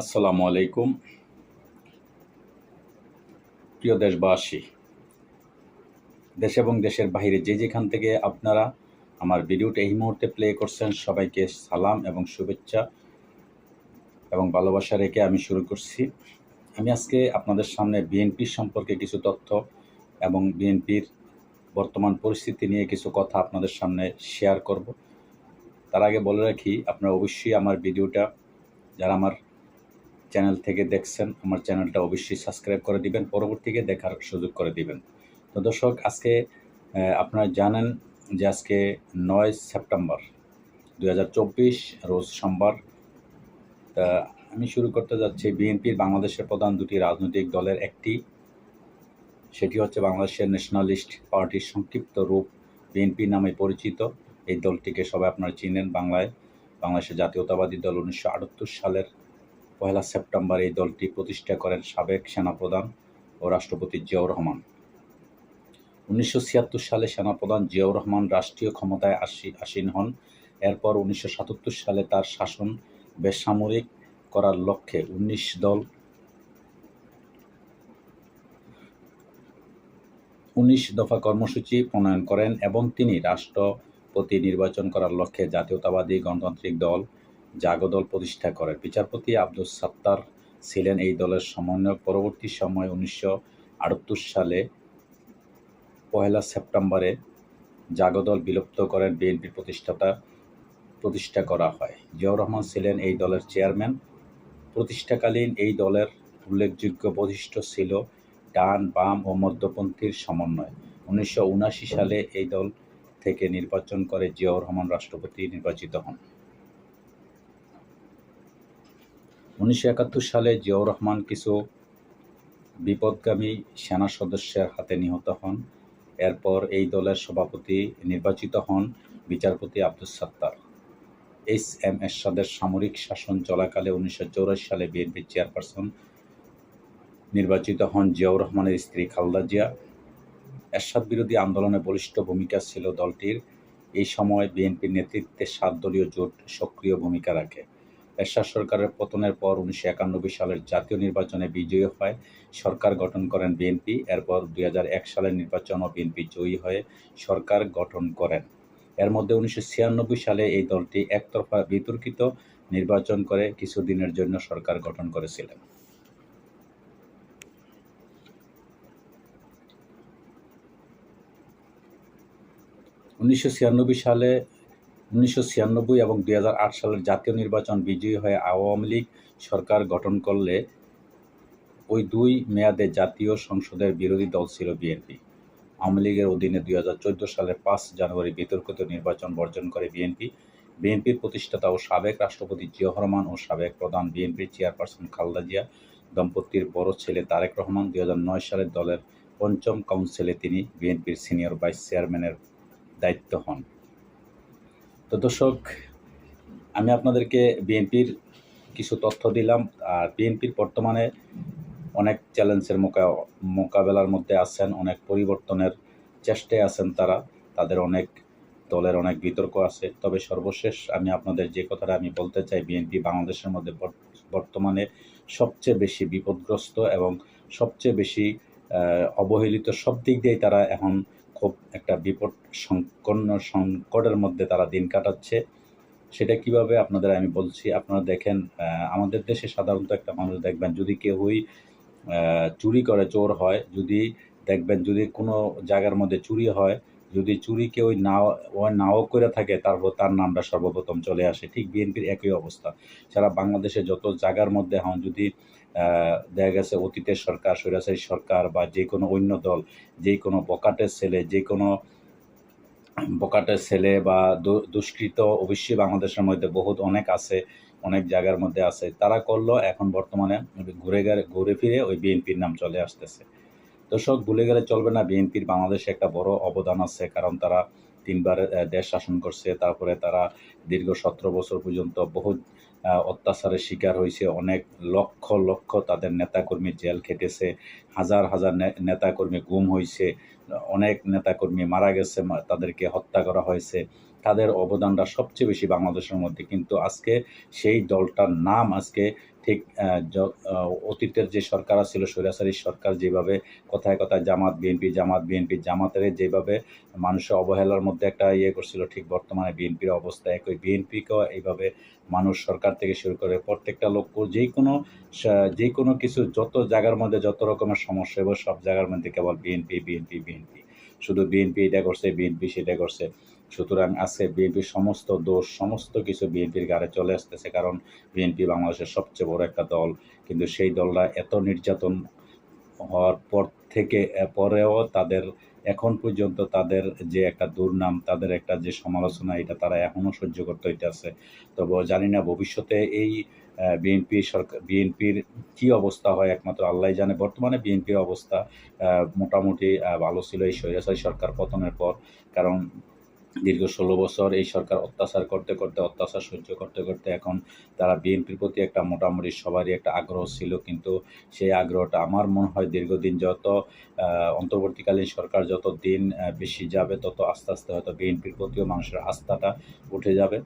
আসসালামু আলাইকুম। প্রিয় দেশবাসী, দেশ এবং দেশের বাইরে যে যেখান থেকে আপনারা আমার ভিডিওটা এই মুহূর্তে প্লে করছেন, সবাইকে সালাম এবং শুভেচ্ছা এবং ভালোবাসা রেখে আমি শুরু করছি। আমি আজকে আপনাদের সামনে বিএনপি সম্পর্কে কিছু তথ্য এবং বিএনপির বর্তমান পরিস্থিতি নিয়ে কিছু কথা আপনাদের সামনে শেয়ার করব। তার আগে বলে রাখি, আপনারা অবশ্যই আমার ভিডিওটা, যারা আমার চ্যানেল থেকে দেখছেন, আমার চ্যানেলটা অবশ্যই সাবস্ক্রাইব করে দিবেন, পরবর্তীকে দেখার সুযোগ করে দিবেন। তো দর্শক, আজকে আপনারা জানেন যে আজকে নয় সেপ্টেম্বর দু হাজার চব্বিশ, রোজ সোমবার। তা আমি শুরু করতে যাচ্ছি বিএনপির বাংলাদেশের প্রধান দুটি রাজনৈতিক দলের একটি। সেটি হচ্ছে বাংলাদেশের ন্যাশনালিস্ট পার্টির সংক্ষিপ্ত রূপ, বিএনপি নামে পরিচিত। এই দলটিকে সবাই আপনারা চিনেন বাংলায়। বাংলাদেশের জাতীয়তাবাদী দল উনিশশো আটাত্তর সালের পয়লা সেপ্টেম্বর এই দলটি প্রতিষ্ঠা করেন সাবেক সেনাপ্রধান ও রাষ্ট্রপতি জিয়াউর রহমান। উনিশশো ছিয়াত্তর সালে সেনাপ্রধান জিয়াউর রহমান রাষ্ট্রীয় ক্ষমতায় আসি, আসীন হন। এরপর উনিশশো সাতাত্তর সালে তার শাসন বেসামরিক করার লক্ষ্যে উনিশ দল উনিশ দফা কর্মসূচি প্রণয়ন করেন এবং তিনি রাষ্ট্রপতি নির্বাচন করার লক্ষ্যে জাতীয়তাবাদী গণতান্ত্রিক দল জাগদল প্রতিষ্ঠা করেন। বিচারপতি আব্দুল সাত্তার ছিলেন এই দলের সমন্বয়ক। পরবর্তী সময়ে উনিশশো আটাত্তর সালে পহেলা সেপ্টেম্বরে জাগদল বিলুপ্ত করেন। বিএনপির প্রতিষ্ঠাতা প্রতিষ্ঠা করা হয়। জিয়াউর রহমান ছিলেন এই দলের চেয়ারম্যান। প্রতিষ্ঠাকালীন এই দলের উল্লেখযোগ্য বৈশিষ্ট্য ছিল ডান, বাম ও মধ্যপন্থীর সমন্বয়। উনিশশো উনাশি সালে এই দল থেকে নির্বাচন করে জিয়াউর রহমান রাষ্ট্রপতি নির্বাচিত হন। উনিশশো একাত্তর সালে জিয়াউর রহমান কিছু বিপদগামী সেনা সদস্যের হাতে নিহত হন। এরপর এই দলের সভাপতি নির্বাচিত হন বিচারপতি আব্দুল সাত্তার। এইচ এম এরশাদের সামরিক শাসন চলাকালে উনিশশো সালে বিএনপির চেয়ারপারসন নির্বাচিত হন জিয়াউর রহমানের স্ত্রী খালদা জিয়া। এরশাদ বিরোধী আন্দোলনে বলিষ্ঠ ভূমিকা ছিল দলটির। এই সময় বিএনপির নেতৃত্বে সাত দলীয় জোট সক্রিয় ভূমিকা রাখে। এরশাদ সরকারের পতনের পর উনিশশো একানব্বই সালের জাতীয় নির্বাচনে বিজয়ী হয় সরকার গঠন করেন বিএনপি। এরপর দুই হাজার এক সালের নির্বাচনও বিএনপি জয়ী হয়ে সরকার গঠন করেন। এর মধ্যে উনিশশো ছিয়ানব্বই সালে এই দলটি একতরফা বিতর্কিত নির্বাচন করে কিছুদিনের জন্য সরকার গঠন করেছিলেন। উনিশশো ছিয়ানব্বই সালে উনিশশো ছিয়ানব্বই এবং দুই হাজার আট সালের জাতীয় নির্বাচন বিজয়ী হয়ে আওয়ামী লীগ সরকার গঠন করলে ওই দুই মেয়াদে জাতীয় সংসদের বিরোধী দল ছিল বিএনপি। আওয়ামী লীগের অধীনে দুই সালের পাঁচ জানুয়ারি বিতর্কিত নির্বাচন বর্জন করে বিএনপি। বিএনপির প্রতিষ্ঠাতা ও সাবেক রাষ্ট্রপতি জিয়াউর রহমান ও সাবেক প্রধান বিএনপির চেয়ারপারসন খালদা জিয়া, দম্পতির বড় ছেলে তারেক রহমান দুই হাজার নয় সালের দলের পঞ্চম কাউন্সিলে তিনি বিএনপির সিনিয়র ভাইস চেয়ারম্যানের দায়িত্ব হন। তো দর্শক, আমি আপনাদেরকে বিএনপির কিছু তথ্য দিলাম। আর বিএনপির বর্তমানে অনেক চ্যালেঞ্জের মোকা, মোকাবেলার মধ্যে আছেন, অনেক পরিবর্তনের চেষ্টায় আছেন তারা। তাদের অনেক দলের অনেক বিতর্ক আছে। তবে সর্বশেষ আমি আপনাদের যে কথাটা আমি বলতে চাই, বিএনপি বাংলাদেশের মধ্যে বর- বর্তমানে সবচেয়ে বেশি বিপদগ্রস্ত এবং সবচেয়ে বেশি অবহেলিত সব দিক দিয়েই তারা এখন খুব একটা বিপদ সংকন্ন সংকটের মধ্যে তারা দিন কাটাচ্ছে। সেটা কীভাবে আপনাদের আমি বলছি, আপনারা দেখেন আমাদের দেশে সাধারণত একটা মানুষ দেখবেন, যদি কেউই চুরি করে, চোর হয়, যদি দেখবেন, যদি কোনো জায়গার মধ্যে চুরি হয়, যদি চুরি কেউ ও নাও করে থাকে, তারপর তার নামটা সর্বপ্রথম চলে আসে। ঠিক বিএনপির একই অবস্থা। সারা বাংলাদেশে যত জায়গার মধ্যে হন, যদি দেখা গেছে অতীতের সরকার, স্বৈরাচারী সরকার বা যে কোনো অন্য দল, যে কোনো বকাটের ছেলে, যে কোনো বকাটের ছেলে বা দুষ্কৃত অবশ্যই বাংলাদেশের মধ্যে বহুত অনেক আছে, অনেক জায়গার মধ্যে আছে। তারা করল, এখন বর্তমানে ঘুরে গেলে, ঘুরে ফিরে ওই বিএনপির নাম চলে আসতেছে। দর্শক, ভুলে গেলে চলবে না, বিএনপির বাংলাদেশে একটা বড় অবদান আছে, কারণ তারা তিনবার দেশ শাসন করছে, তারপরে তারা দীর্ঘ সতেরো বছর পর্যন্ত বহু অত্যাচারের শিকার হয়েছে। অনেক লক্ষ লক্ষ তাদের নেতাকর্মী জেল খেটেছে। হাজার হাজার নেতাকর্মী গুম হয়েছে। অনেক নেতাকর্মী মারা গেছে তাদেরকে হত্যা করা হয়েছে। তাদের অবদানটা সবচেয়ে বেশি বাংলাদেশের মধ্যে। কিন্তু আজকে সেই দলটার নাম আজকে ঠিক অতীতের যে সরকার ছিল স্বৈরাচারী সরকার যেভাবে কথায় কথায় জামাত, বিএনপি জামাত, বিএনপি, জামাতের যেভাবে মানুষের অবহেলার মধ্যে একটা ইয়ে করছিল, ঠিক বর্তমানে বিএনপির অবস্থা একই। বিএনপিকেও এইভাবে মানুষ সরকার থেকে শুরু করে প্রত্যেকটা লোক যে কোনো যে কোনো কিছু, যত জায়গার মধ্যে যত রকমের সমস্যা এবং সব জায়গার মধ্যে কেবল বিএনপি বিএনপি বিএনপি। শুধু বিএনপি এটা করছে, বিএনপি সেটা করছে। সুতরাং আজকে বিএনপির সমস্ত দোষ, সমস্ত কিছু বিএনপির গাড়ে চলে আসতেছে, কারণ বিএনপি বাংলাদেশের সবচেয়ে বড় একটা দল। কিন্তু সেই দলরা এত নির্যাতন হওয়ার পর থেকে পরেও তাদের, এখন পর্যন্ত তাদের যে একটা দুর্নাম, তাদের একটা যে সমালোচনা, এটা তারা এখনও সহ্য করতে হইতেছে। তবে জানি না ভবিষ্যতে এই বিএনপি সরকার বিএনপির কি অবস্থা হয়, একমাত্র আল্লাহ জানে। বর্তমানে বিএনপির অবস্থা মোটামুটি ভালো ছিল এই স্বৈরাচারী সরকার পতনের পর। কারণ দীর্ঘ ষোলো বছর এই সরকার অত্যাচার করতে করতে, অত্যাচার সহ্য করতে করতে এখন তারা বিএনপির প্রতি একটা মোটামুটি সবারই একটা আগ্রহ ছিল। কিন্তু সেই আগ্রহটা আমার মনে হয় দীর্ঘদিন যত অন্তর্বর্তীকালীন সরকার যত দিন বেশি যাবে, তত আস্তে আস্তে হয়তো বিএনপির প্রতিও মানুষের আস্থাটা উঠে যাবে।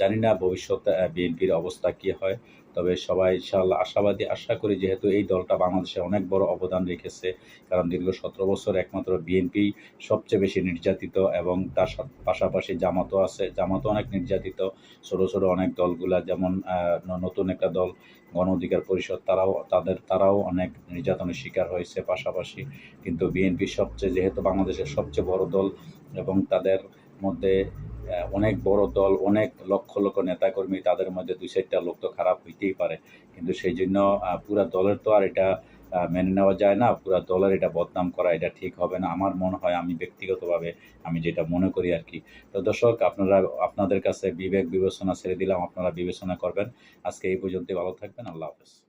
জানি না ভবিষ্যতে বিএনপির অবস্থা কী হয়, তবে সবাই ইনশাআল্লাহ আশাবাদী আশা করি যেহেতু এই দলটা বাংলাদেশে অনেক বড় অবদান রেখেছে, কারণ দীর্ঘ সতেরো বছর একমাত্র বিএনপি সবচেয়ে বেশি নির্যাতিত এবং তার পাশাপাশি জামাতও আছে, জামাতও অনেক নির্যাতিত, ছোট ছোট অনেক দলগুলা যেমন নতুন একটা দল, গণ অধিকার পরিষদ, তারাও, তাদের, তারাও অনেক নির্যাতনের শিকার হয়েছে পাশাপাশি, কিন্তু বিএনপি সবচেয়ে, যেহেতু বাংলাদেশের সবচেয়ে বড় দল এবং তাদের মধ্যে অনেক বড় দল, অনেক লক্ষ লক্ষ নেতাকর্মী, তাদের মধ্যে দুই চারটা লোক তো খারাপ হইতেই পারে। কিন্তু সেই জন্য পুরা দলের তো আর এটা মেনে নেওয়া যায় না। পুরা দলের এটা বদনাম করা এটা ঠিক হবে না। আমার মনে হয়, আমি ব্যক্তিগতভাবে আমি যেটা মনে করি আর কি। তো দর্শক, আপনারা, আপনাদের কাছে বিবেক বিবেচনা ছেড়ে দিলাম। আপনারা বিবেচনা করবেন। আজকে এই পর্যন্তই। ভালো থাকবেন। আল্লাহ হাফেজ।